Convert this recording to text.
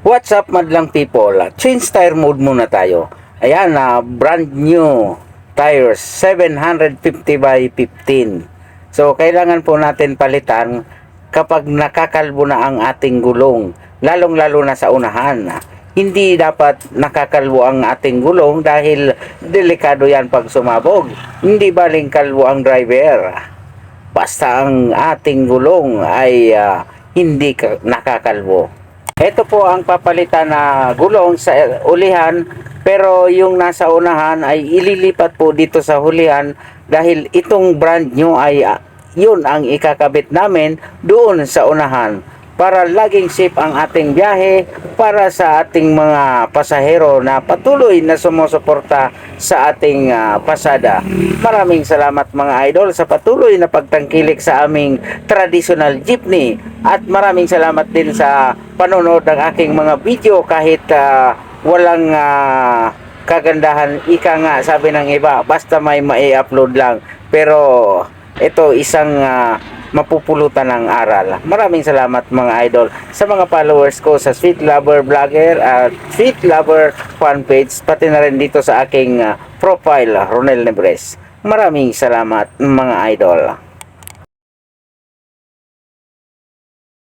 What's up madlang people? Change tire mode muna tayo. Ayan na brand new tires 750 by 15. So kailangan po natin palitan kapag nakakalbo na ang ating gulong, lalong-lalo na sa unahan. Hindi dapat nakakalbo ang ating gulong dahil delikado yan pag sumabog. Hindi baling kalbo ang driver. Basta ang ating gulong ay ah, hindi ka- nakakalbo. Ito po ang papalitan na gulong sa ulihan pero yung nasa unahan ay ililipat po dito sa hulihan dahil itong brand new ay ah, yun ang ikakabit namin doon sa unahan para laging safe ang ating biyahe para sa ating mga pasahero na patuloy na sumusuporta sa ating ah, pasada. Maraming salamat mga idol sa patuloy na pagtangkilik sa aming traditional jeepney. At maraming salamat din sa panonood ng aking mga video kahit ah, walang ah, kagandahan. Ika nga sabi ng iba basta may mai-upload lang. Pero ito isang ah, mapupulutan ng aral. Maraming salamat mga idol sa mga followers ko sa Sweet Lover Vlogger at Sweet Lover fanpage pati na rin dito sa aking ah, profile Ronel Nebres. Maraming salamat mga idol.